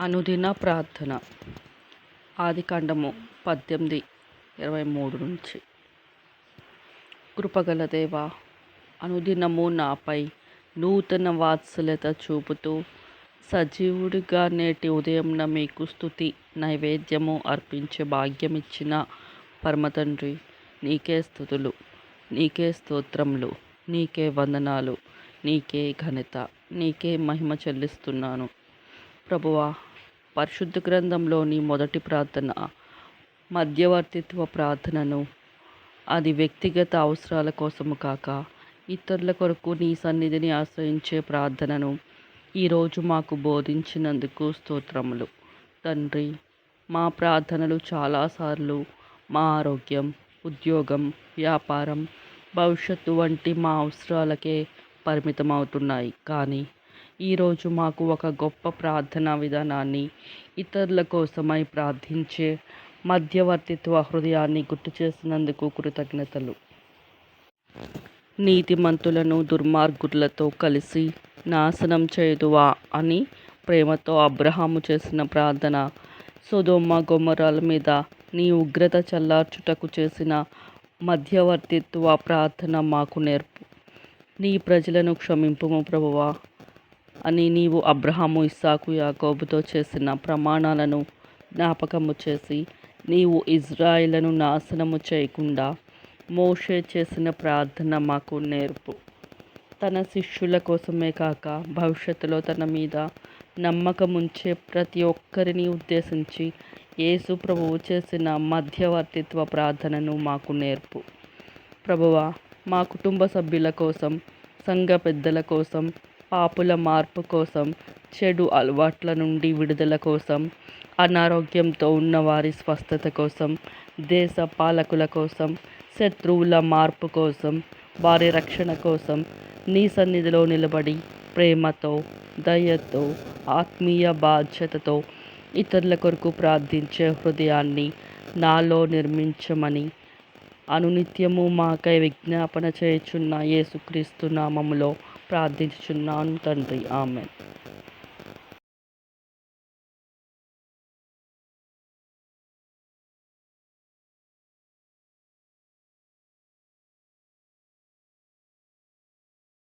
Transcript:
అనుదిన ప్రార్థన. ఆదికాండము పద్దెనిమిది ఇరవై మూడు నుంచి. కృపగల దేవా అనుదినము నాపై నూతన వాత్సల్యత చూపుతూ సజీవుడిగా నేటి ఉదయంన మీకు స్థుతి నైవేద్యము అర్పించే భాగ్యం ఇచ్చిన పరమతండ్రి నీకే స్థుతులు నీకే స్తోత్రములు నీకే వందనాలు నీకే ఘనత నీకే మహిమ చెల్లిస్తున్నాను. ప్రభువా పరిశుద్ధ గ్రంథంలోని మొదటి ప్రార్థన మధ్యవర్తిత్వ ప్రార్థనను. అది వ్యక్తిగత అవసరాల కోసము కాక ఇతరుల కొరకు నీ సన్నిధిని ఆశ్రయించే ప్రార్థనను ఈరోజు మాకు బోధించినందుకు స్తోత్రములు. తండ్రి మా ప్రార్థనలు చాలాసార్లు మా ఆరోగ్యం ఉద్యోగం వ్యాపారం భవిష్యత్తు వంటి మా అవసరాలకే పరిమితమవుతున్నాయి. కానీ ఈరోజు మాకు ఒక గొప్ప ప్రార్థనా విధానాన్ని ఇతరుల కోసమై ప్రార్థించే మధ్యవర్తిత్వ హృదయాన్ని గుర్తు చేసినందుకు కృతజ్ఞతలు. నీతిమంతులను దుర్మార్గులతో కలిసి నాశనం చేయదువా అని ప్రేమతో అబ్రహాము చేసిన ప్రార్థన సుధోమ గుమ్మరాల మీద నీ ఉగ్రత చల్లార్చుటకు చేసిన మధ్యవర్తిత్వ ప్రార్థన మాకు నేర్పు. నీ ప్రజలను క్షమింపుము ప్రభువా. అని నీవు అబ్రహాము ఇస్సాకు యాకోబుతో చేసిన ప్రమాణాలను జ్ఞాపకము చేసి నీవు ఇజ్రాయిలను నాశనము చేయకుండా మోషే చేసిన ప్రార్థన మాకు నేర్పు. తన శిష్యుల కోసమే కాక భవిష్యత్తులో తన మీద నమ్మకముంచే ప్రతి ఒక్కరిని ఉద్దేశించి యేసు ప్రభువు చేసిన మధ్యవర్తిత్వ ప్రార్థనను మాకు నేర్పు. ప్రభువ మా కుటుంబ సభ్యుల కోసం సంఘ పెద్దల కోసం పాపుల మార్పు కోసం చెడు అలవాట్ల నుండి విడుదల కోసం అనారోగ్యంతో ఉన్న వారి స్వస్థత కోసం దేశ పాలకుల కోసం శత్రువుల మార్పు కోసం వారి రక్షణ కోసం నీ సన్నిధిలో నిలబడి ప్రేమతో దయతో ఆత్మీయ బాధ్యతతో ఇతరుల కొరకు ప్రార్థించే హృదయాన్ని నాలో నిర్మించమని అనునిత్యము మాకై విజ్ఞాపన చేయుచున్న యేసుక్రీస్తు నామములో ప్రార్థించుచున్నాను తండ్రి. ఆమె